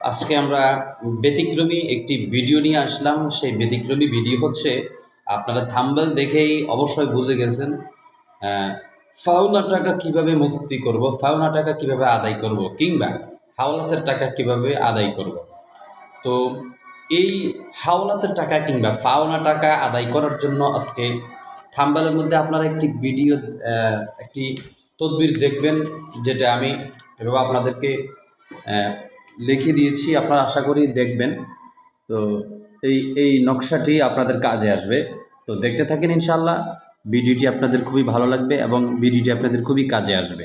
আজকে আমরা ব্যতিক্রমী একটি ভিডিও নিয়ে আসলাম। সেই ব্যতিক্রমী ভিডিও হচ্ছে, আপনারা থাম্বেল দেখেই অবশ্যই বুঝে গেছেন ফাওনা টাকা কীভাবে মুক্তি করব ফাওনা টাকা কীভাবে আদায় করব, কিংবা হাওলাতের টাকা কীভাবে আদায় করব। তো এই হাওলাতের টাকা কিংবা ফাওনা টাকা আদায় করার জন্য আজকে থাম্বেলের মধ্যে আপনারা একটি ভিডিও একটি তদবির দেখবেন, যেটা আমি এভাবে আপনাদেরকে লিখে দিয়েছি, আপনারা আশা করি দেখবেন। তো এই এই নকশাটি আপনাদের কাজে আসবে। তো দেখতে থাকেন ইনশাল্লাহ ভিডিওটি আপনাদের খুবই ভালো লাগবে এবং ভিডিওটি আপনাদের খুবই কাজে আসবে।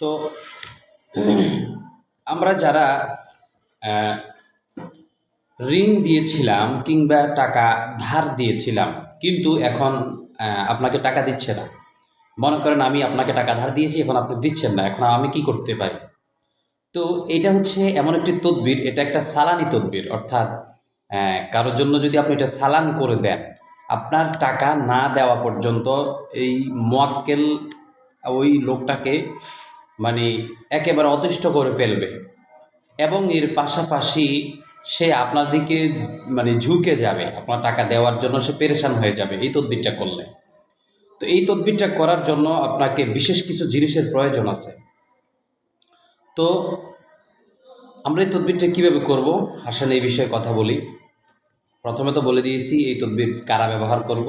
তো আমরা যারা ঋণ দিয়েছিলাম কিংবা টাকা ধার দিয়েছিলাম, কিন্তু এখন আপনাকে টাকা দিচ্ছে না। মনে করেন আমি আপনাকে টাকা ধার দিয়েছি, এখন আপনি দিচ্ছেন না, এখন আমি কি করতে পারি? তো এটা হচ্ছে এমন একটি তদবির এটা একটা সালানি তদবির অর্থাৎ আহ, কারোর জন্য যদি আপনি এটা সালান করে দেন আপনার টাকা না দেওয়া পর্যন্ত এই মোয়াক্কেল ওই লোকটাকে মানে একেবারে অতিষ্ঠ করে ফেলবে। এবং এর পাশাপাশি সে আপনার দিকে মানে ঝুঁকে যাবে আপনার টাকা দেওয়ার জন্য সে পেরেশান হয়ে যাবে এই তদবিরটা করলে। তো এই তদবিরটা করার জন্য আপনাকে বিশেষ কিছু জিনিসের প্রয়োজন আছে। তো আমরা এই তদবিরটা কীভাবে করব? আসেন এই বিষয়ে কথা বলি। প্রথমে তো বলে দিয়েছি, এই তদবির কারা ব্যবহার করব?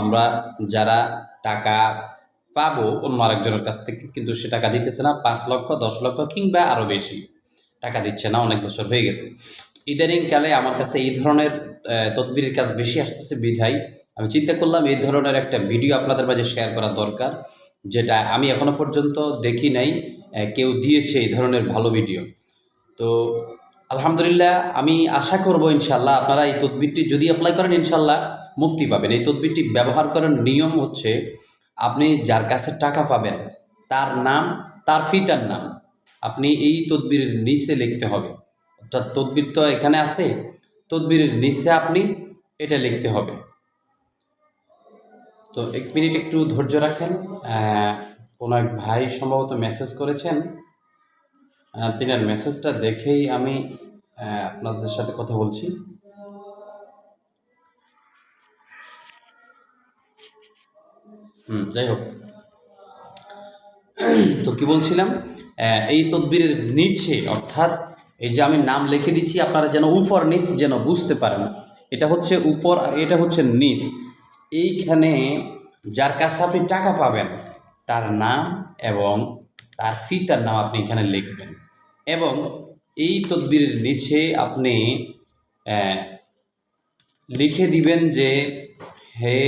আমরা যারা টাকা পাবো, অন্য আরেকজনের কাছ থেকে, কিন্তু সে টাকা দিতেছে না, পাঁচ লক্ষ, দশ লক্ষ কিংবা আরও বেশি টাকা দিচ্ছে না, অনেক বছর হয়ে গেছে। ইদানিংকালে আমার কাছে এই ধরনের তদবিরের কাজ বেশি আসতেছে বিধায়। আমি চিন্তা করলাম, এই ধরনের একটা ভিডিও আপনাদের মাঝে শেয়ার করা দরকার, যেটা আমি এখনও পর্যন্ত দেখি নাই কেউ দিয়েছে এই ধরনের ভালো ভিডিও। তো আলহামদুলিল্লাহ আমি আশা করব ইনশাল্লাহ আপনারা এই তদবিরটি যদি অ্যাপ্লাই করেন ইনশাল্লাহ মুক্তি পাবেন। এই তদবিরটি ব্যবহার করার নিয়ম হচ্ছে আপনি যার কাছে টাকা পাবেন, তার নাম, তার ফিতার নাম, আপনি এই তদবিরের নিচে লিখতে হবে। অর্থাৎ তদবির তো এখানে আছে, তদবিরের নিচে আপনি এটা লিখতে হবে। তো এক মিনিট একটু ধৈর্য রাখেন। কোনো এক ভাই সম্ভবত মেসেজ করেছেন। তিনার মেসেজটা দেখেই আমি আপনাদের সাথে কথা বলছি। হুম, যাই হোক। তো কি বলছিলাম? এই তদবিরের নিচে, অর্থাৎ এই যে আমি নাম লিখে দিচ্ছি আপনারা যেন উপর নিচ যেন বুঝতে পারেন, এটা হচ্ছে উপর আর এটা হচ্ছে নিচ। এইখানে যার কাছে আপনি টাকা পাবেন, তার নাম এবং তার ফিতার নাম আপনি এখানে লিখবেন। এবং এই তদবিরের নিচে আপনি লিখে দিবেন যে, হে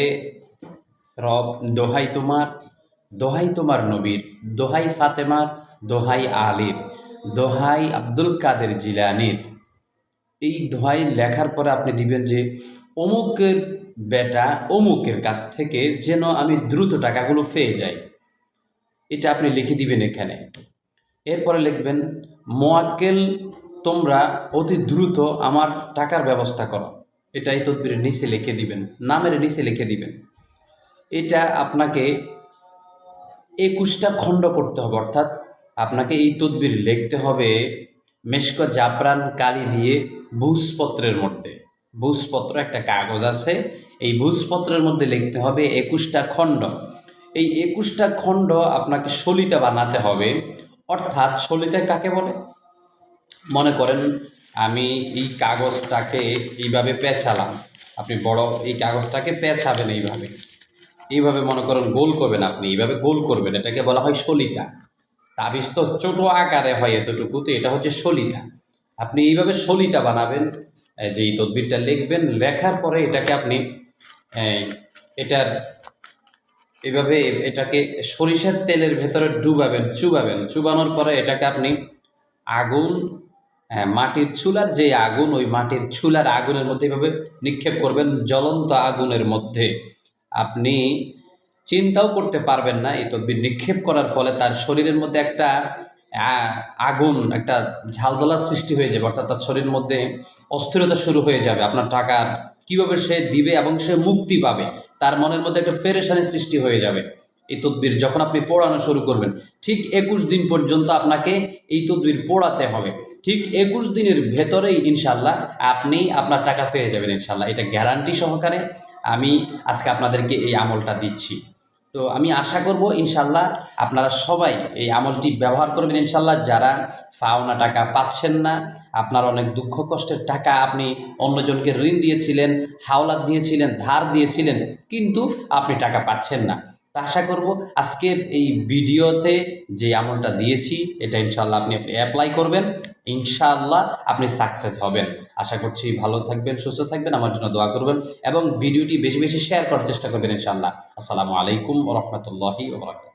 রব, দোহাই তোমার দোহাই তোমার নবীর, দোহাই ফাতেমার, দোহাই আলীর, দোহাই আব্দুল কাদের জিলানির। এই দোহাই লেখার পরে আপনি দিবেন যে, অমুকের বেটা অমুকের কাছ থেকে যেন আমি দ্রুত টাকাগুলো পেয়ে যাই। এটা আপনি লিখে দিবেন এখানে। এরপরে লিখবেন, মোয়াক্কেল, তোমরা অতি দ্রুত আমার টাকার ব্যবস্থা করো। এটা এই তদবিরের নিচে লিখে দিবেন, নামের নিচে লিখে দিবেন। এটা আপনাকে একুশটা খণ্ড করতে হবে, অর্থাৎ আপনাকে এই তদবির লিখতে হবে মেশক জাফরান কালি দিয়ে ভূজপত্রের মধ্যে। ভূজপত্র একটা কাগজ আছে, এই ভূজপত্রের মধ্যে লিখতে হবে একুশটা খণ্ড। এই একুশটা খণ্ড আপনাকে সলিতা বানাতে হবে। অর্থাৎ সলিতা কাকে বলে? মনে করেন আমি এই কাগজটাকে এইভাবে পেঁচালাম। আপনি বড় এই কাগজটাকে পেঁচাবেন এইভাবে। এইভাবে মনে করেন গোল করবেন আপনি, এইভাবে গোল করবেন। এটাকে বলা হয় সলিতা তাবিজ তো ছোটো আকারে হয় এতটুকু, তো এটা হচ্ছে সলিতা আপনি এইভাবে সলিতা বানাবেন যে এই তদবিরটা লিখবেন, লেখার পরে এটাকে আপনি এটার এভাবে এটাকে সরিষার তেলের ভেতরে ডুবাবেন চুবাবেন। চুবানোর পরে এটাকে আপনি আগুন হ্যাঁ, মাটির চুলার যে আগুন ওই মাটির চুলার আগুনের মধ্যে এভাবে নিক্ষেপ করবেন জ্বলন্ত আগুনের মধ্যে। আপনি চিন্তাও করতে পারবেন না এই তদবির নিক্ষেপ করার ফলে তার শরীরের মধ্যে একটা আগুন একটা ঝালঝালার সৃষ্টি হয়ে যাবে অর্থাৎ তার শরীরের মধ্যে অস্থিরতা শুরু হয়ে যাবে আপনার টাকার কীভাবে সে দিবে এবং সে মুক্তি পাবে, তার মনের মধ্যে একটা ফেরেশানের সৃষ্টি হয়ে যাবে। এই তদবির যখন আপনি পড়ানো শুরু করবেন, ঠিক একুশ দিন পর্যন্ত আপনাকে এই তদবির পড়াতে হবে। ঠিক একুশ দিনের ভেতরেই ইনশাল্লাহ আপনি আপনার টাকা পেয়ে যাবেন ইনশাল্লাহ এটা গ্যারান্টি সহকারে আমি আজকে আপনাদেরকে এই আমলটা দিচ্ছি। তো আমি আশা করব, ইনশাল্লাহ আপনারা সবাই এই আমলটি ব্যবহার করবেন, ইনশাল্লাহ। যারা পাওনা টাকা পাচ্ছেন না, আপনার অনেক দুঃখ কষ্টের টাকা আপনি অন্যজনকে ঋণ দিয়েছিলেন হাওলা দিয়েছিলেন, ধার দিয়েছিলেন, কিন্তু আপনি টাকা পাচ্ছেন না। তা আশা করব আজকের এই ভিডিওতে যে আমলটা দিয়েছি, এটা ইনশাল্লাহ আপনি আপনি অ্যাপ্লাই করবেন। ইনশাআল্লাহ আপনি সাকসেস হবেন। আশা করছি ভালো থাকবেন, সুস্থ থাকবেন, আমার জন্য দোয়া করবেন এবং ভিডিওটি বেশি বেশি শেয়ার করার চেষ্টা করবেন ইনশাআল্লাহ। আসসালামু আলাইকুম রহমতুল্লাহি ওবরাকাত